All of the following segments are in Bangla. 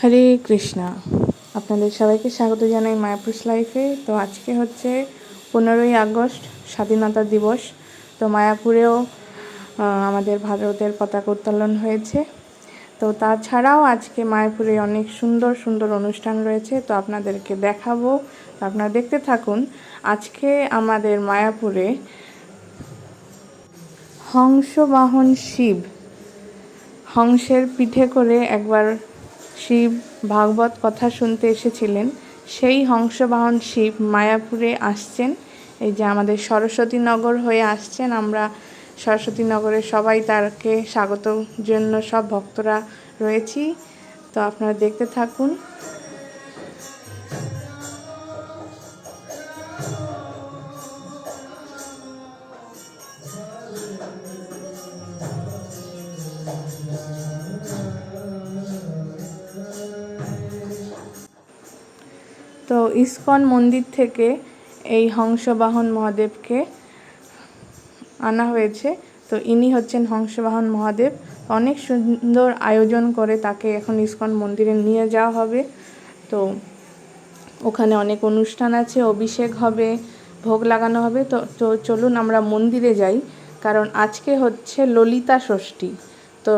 হরে কৃষ্ণা। আপনাদের সবাইকে স্বাগত জানাই মায়াপুরস লাইফে। তো আজকে হচ্ছে পনেরোই আগস্ট, স্বাধীনতা দিবস। তো মায়াপুরেও আমাদের ভারতের পতাকা উত্তোলন হয়েছে। তো তাছাড়াও আজকে মায়াপুরে অনেক সুন্দর সুন্দর অনুষ্ঠান রয়েছে। তো আপনাদেরকে দেখাবো। আপনারা দেখতে থাকুন। আজকে আমাদের মায়াপুরে হংসবাহন শিব। হংসের পিঠে করে একবার শিব ভাগবত কথা শুনতে এসেছিলেন। সেই হংসবাহন শিব মায়াপুরে আসছেন। এই যে আমাদের সরস্বতী নগর হয়ে আসছেন, আমরা সরস্বতী নগরে সবাই তারকে স্বাগত জন্য সব ভক্তরা রয়েছি। তো আপনারা দেখতে থাকুন। ইসকন মন্দির থেকে এই হংসবাহন মহাদেবকে আনা হয়েছে। তো ইনি হচ্ছেন হংসবাহন মহাদেব। অনেক সুন্দর আয়োজন করে তাকে এখন ইস্কন মন্দিরে নিয়ে যাওয়া হবে। তো ওখানে অনেক অনুষ্ঠান আছে, অভিষেক হবে, ভোগ লাগানো হবে। তো তো চলুন আমরা মন্দিরে যাই, কারণ আজকে হচ্ছে ললিতা ষষ্ঠী। তো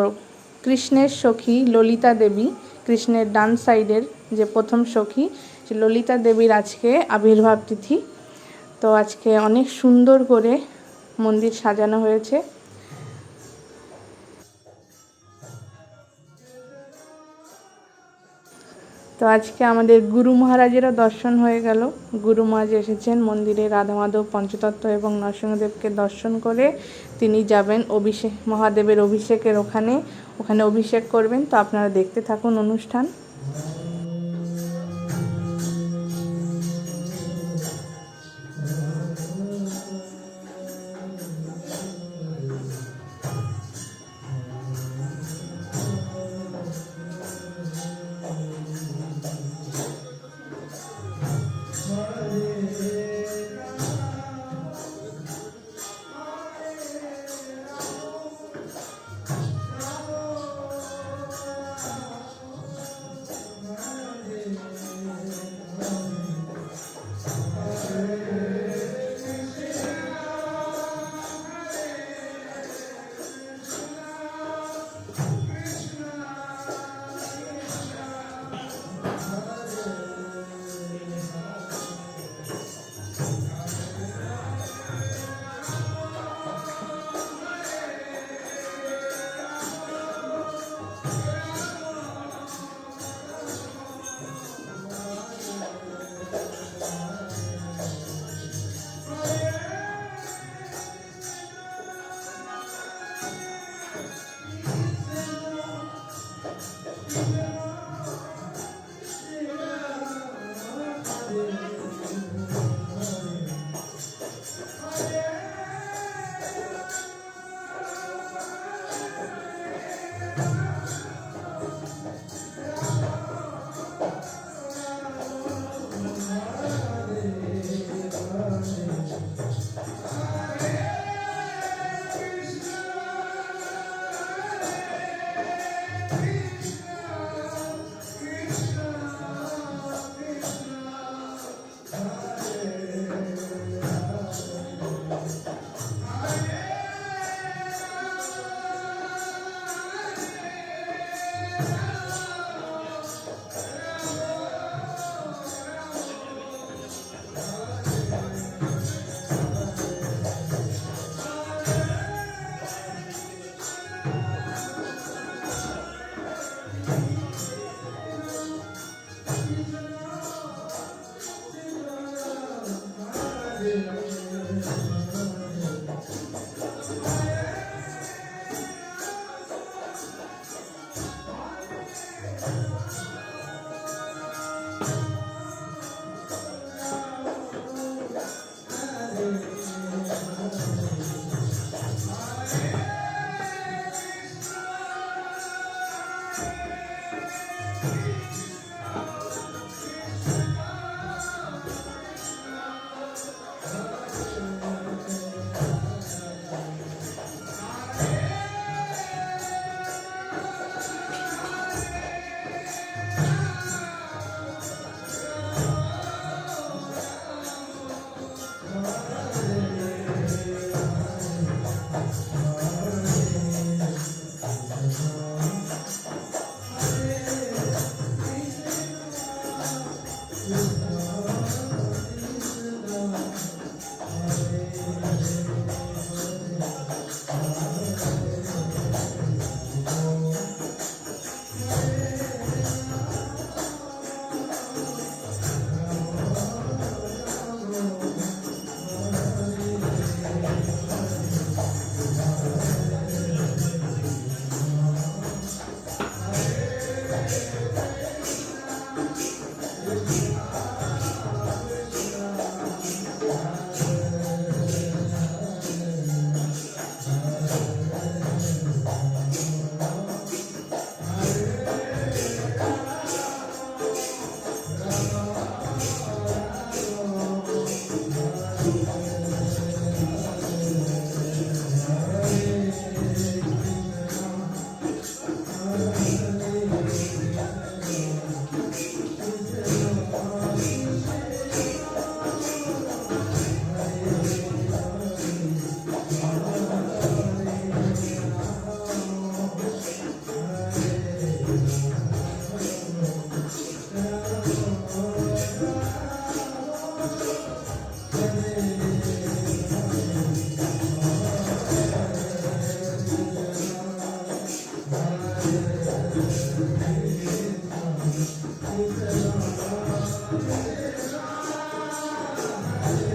কৃষ্ণের সখী ললিতা দেবী, কৃষ্ণের ডান সাইডের যে প্রথম সখী ললিতা দেবীর আজকে আবির্ভাব তিথি। তো আজকে অনেক সুন্দর করে মন্দির সাজানো হয়েছে। তো আজকে আমাদের গুরু মহারাজেরও দর্শন হয়ে গেল। গুরু মহারাজ এসেছেন মন্দিরে রাধা মাধব, পঞ্চতত্ত্ব এবং নরসিংহদেবকে দর্শন করে তিনি যাবেন অভিষেক, মহাদেবের অভিষেকের ওখানে। ওখানে অভিষেক করবেন। তো আপনারা দেখতে থাকুন অনুষ্ঠান।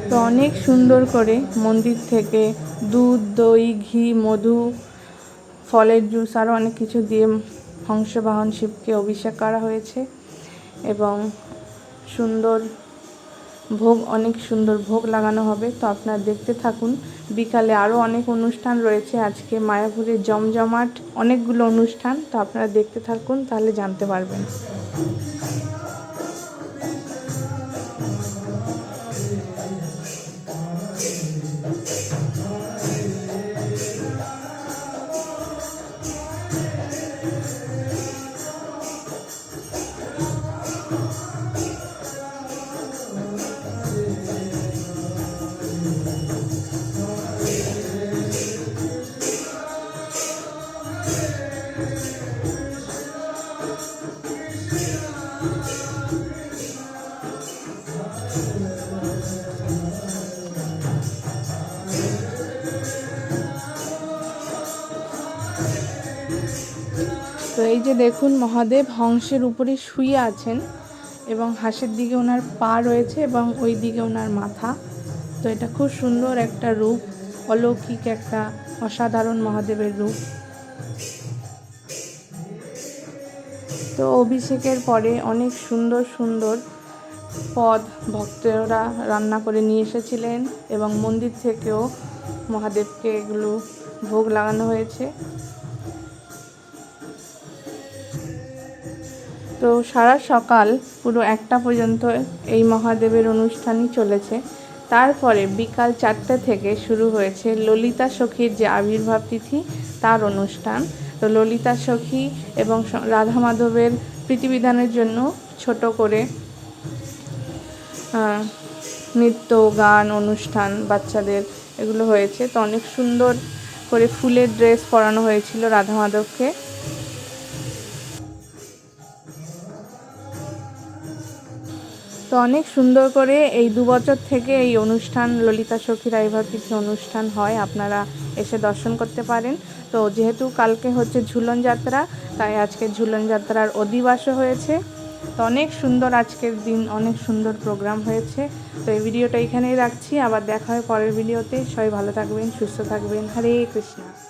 তো অনেক সুন্দর করে মন্দির থেকে দুধ, দই, ঘি, মধু, ফলের জুস আরও অনেক কিছু দিয়ে হংসবাহন শিবকে অভিষেক করা হয়েছে এবং সুন্দর ভোগ, অনেক সুন্দর ভোগ লাগানো হবে। তো আপনারা দেখতে থাকুন, বিকালে আরও অনেক অনুষ্ঠান রয়েছে। আজকে মায়াপুরে জমজমাট অনেকগুলো অনুষ্ঠান, তো আপনারা দেখতে থাকুন, তাহলে জানতে পারবেন। Música তো এই যে দেখুন মহাদেব হংসের উপরে শুয়ে আছেন এবং হাঁসের দিকে ওনার পা রয়েছে এবং ওই দিকে ওনার মাথা। তো এটা খুব সুন্দর একটা রূপ, অলৌকিক একটা অসাধারণ মহাদেবের রূপ। তো অভিষেকের পরে অনেক সুন্দর সুন্দর পদ ভক্তরা রান্না করে নিয়ে এসেছিলেন এবং মন্দির থেকেও মহাদেবকে এগুলো ভোগ লাগানো হয়েছে। তো সারা সকাল পুরো একটা পর্যন্ত এই মহাদেবের অনুষ্ঠানই চলেছে। তারপরে বিকাল চারটে থেকে শুরু হয়েছে ললিতা সখীর যে আবির্ভাব তিথি, তার অনুষ্ঠান। তো ললিতা সখী এবং রাধা মাধবের প্রীতিবিধানের জন্য ছোট করে নৃত্য, গান, অনুষ্ঠান বাচ্চাদের এগুলো হয়েছে। তো অনেক সুন্দর করে ফুলের ড্রেস পরানো হয়েছিল রাধা মাধবকে তো অনেক সুন্দর করে এই দু বছর থেকে এই অনুষ্ঠান ললিতা সখী রাইভার কিছু অনুষ্ঠান হয়, আপনারা এসে দর্শন করতে পারেন। তো যেহেতু কালকে হচ্ছে ঝুলন যাত্রা, তাই আজকে ঝুলন যাত্রার অধিবাসও হয়েছে। তো অনেক সুন্দর আজকের দিন, অনেক সুন্দর প্রোগ্রাম হয়েছে। তো এই ভিডিওটা এখানেই রাখছি, আবার দেখা হয় পরের ভিডিওতে। সবাই ভালো থাকবেন, সুস্থ থাকবেন। হরে কৃষ্ণা।